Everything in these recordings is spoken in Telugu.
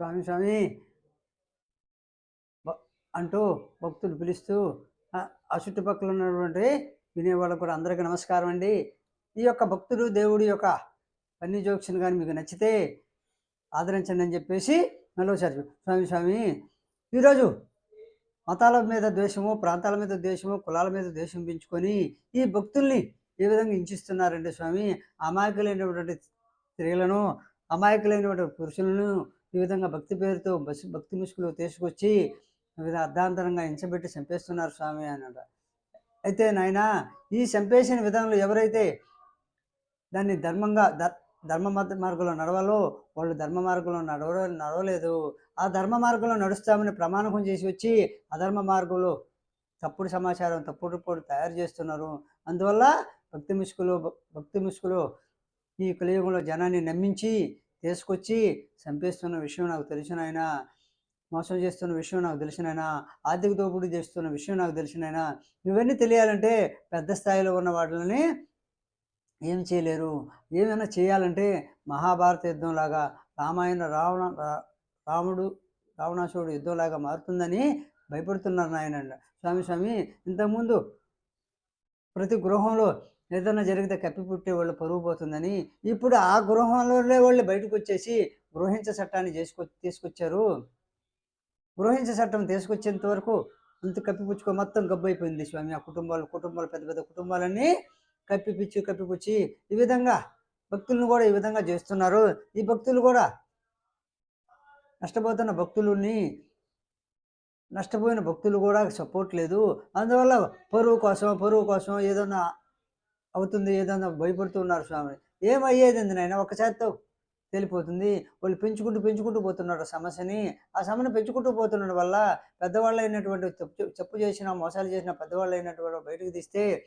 స్వామి స్వామి. అంటూ భక్తులు పిలుస్తూ ఆ చుట్టుపక్కల ఉన్నటువంటి వినేవాళ్ళకు కూడా అందరికీ నమస్కారం అండి. ఈ యొక్క భక్తుడు దేవుడి యొక్క అన్ని జోక్షన్ కానీ మీకు నచ్చితే ఆదరించండి అని చెప్పేసి మరోసారి స్వామి స్వామి. ఈరోజు మతాల మీద ద్వేషము ప్రాంతాల మీద ద్వేషము కులాల మీద ద్వేషం పెంచుకొని ఈ భక్తుల్ని ఏ విధంగా హింసిస్తున్నారండి స్వామి? అమాయకులైనటువంటి స్త్రీలను అమాయకులైనటువంటి పురుషులను ఈ విధంగా భక్తి పేరుతో బస్ భక్తి ముసుగులు తీసుకొచ్చి వివిధ అర్ధాంతరంగా ఎంచబెట్టి చంపేస్తున్నారు స్వామి అన్నట అయితే నాయన ఈ చంపేసిన విధానంలో ఎవరైతే దాన్ని ధర్మంగా ధర్మ మత మార్గంలో నడవాలో వాళ్ళు ధర్మ మార్గంలో నడవ నడవలేదు. ఆ ధర్మ మార్గంలో నడుస్తామని ప్రమాణకం చేసి వచ్చి అధర్మ మార్గంలో తప్పుడు సమాచారం తప్పుడు రిపోర్ట్ తయారు చేస్తున్నారు. అందువల్ల భక్తి ముసుగులు భక్తి ముసుగులు ఈ కలియుగంలో జనాన్ని నమ్మించి తీసుకొచ్చి చంపేస్తున్న విషయం నాకు తెలిసినైనా మోసం చేస్తున్న విషయం నాకు తెలిసినైనా ఆర్థిక దోపిడీ చేస్తున్న విషయం నాకు తెలిసినైనా ఇవన్నీ తెలియాలంటే పెద్ద స్థాయిలో ఉన్న వాటిని ఏం చేయలేరు. ఏమైనా చేయాలంటే మహాభారత యుద్ధంలాగా రామాయణ రావణ రాముడు రావణాసుడు యుద్ధంలాగా మారుతుందని భయపడుతున్నారు నాయన. స్వామి స్వామి ఇంతకుముందు ప్రతి గృహంలో ఏదైనా జరిగితే కప్పి పుట్టే వాళ్ళు పరుగు పోతుందని ఇప్పుడు ఆ గృహంలోనే వాళ్ళు బయటకు వచ్చేసి గృహించ చట్టాన్ని చేసుకొ తీసుకొచ్చారు. గృహించ చట్టం తీసుకొచ్చేంత వరకు అంత కప్పిపుచ్చుకో మొత్తం గబ్బైపోయింది స్వామి. ఆ కుటుంబాలు కుటుంబాలు పెద్ద పెద్ద కుటుంబాలన్నీ కప్పిపిచ్చి కప్పిపుచ్చి ఈ విధంగా భక్తులను కూడా ఈ విధంగా చేస్తున్నారు. ఈ భక్తులు కూడా నష్టపోతున్న భక్తులని నష్టపోయిన భక్తులు కూడా సపోర్ట్ లేదు. అందువల్ల పరువు కోసం పరువు కోసం ఏదన్నా అవుతుంది ఏదన్నా భయపడుతున్నారు స్వామి. ఏమయ్యేది నాయన? ఒకసారితో తెలిపోతుంది. వాళ్ళు పెంచుకుంటూ పెంచుకుంటూ పోతున్నారు ఆ సమస్యని. ఆ సమస్యను పెంచుకుంటూ పోతున్నాడు వల్ల పెద్దవాళ్ళు అయినటువంటి చెప్పు చేసిన మోసాలు చేసిన పెద్దవాళ్ళు అయినటువంటి బయటకు తీస్తే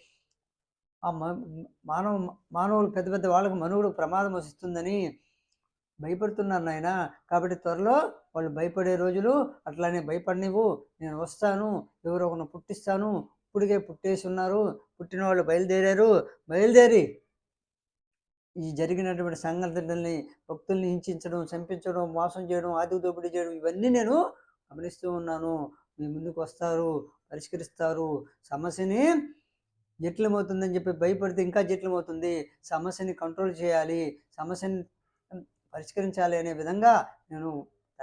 ఆ మ- మానవ మానవులు పెద్ద పెద్ద వాళ్ళకు మనువుడు ప్రమాదం వస్తుందని భయపడుతున్నారు నాయన. కాబట్టి త్వరలో వాళ్ళు భయపడే రోజులు అట్లానే భయపడినవు నేను వస్తాను ఎవరో ఒకరిని పుట్టిస్తాను ఇప్పటికే పుట్టేసి ఉన్నారు పుట్టిన వాళ్ళు బయలుదేరారు. బయలుదేరి ఈ జరిగినటువంటి సంఘటనల్ని భక్తుల్ని హింసించడం చంపించడం మోసం చేయడం ఆది దోపిడీ చేయడం ఇవన్నీ నేను గమనిస్తూ ఉన్నాను. మీ ముందుకు వస్తారు పరిష్కరిస్తారు. సమస్యని జటిలమవుతుందని చెప్పి భయపడితే ఇంకా జటిలమవుతుంది. సమస్యని కంట్రోల్ చేయాలి. సమస్యని పరిష్కరించాలి అనే విధంగా నేను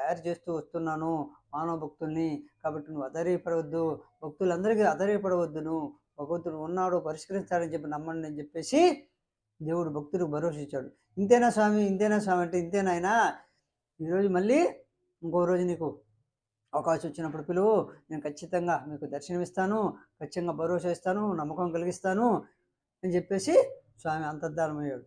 తయారు చేస్తూ వస్తున్నాను మానవ భక్తుల్ని. కాబట్టి నువ్వు అధైర్యపడవద్దు. భక్తులందరికీ అధైర్యపడవద్దు నువ్వు భగవంతుడు ఉన్నాడు పరిష్కరిస్తాడని చెప్పి నమ్మండి అని చెప్పేసి దేవుడు భక్తుడికి భరోసా ఇచ్చాడు. ఇంతేనా స్వామి? ఇంతేనా స్వామి అంటే ఇంతేనాయనా ఈరోజు మళ్ళీ ఇంకో రోజు నీకు అవకాశం వచ్చినప్పుడు పిలువు. నేను ఖచ్చితంగా మీకు దర్శనమిస్తాను. ఖచ్చితంగా భరోసా ఇస్తాను. నమ్మకం కలిగిస్తాను అని చెప్పేసి స్వామి అంతర్ధానమయ్యాడు.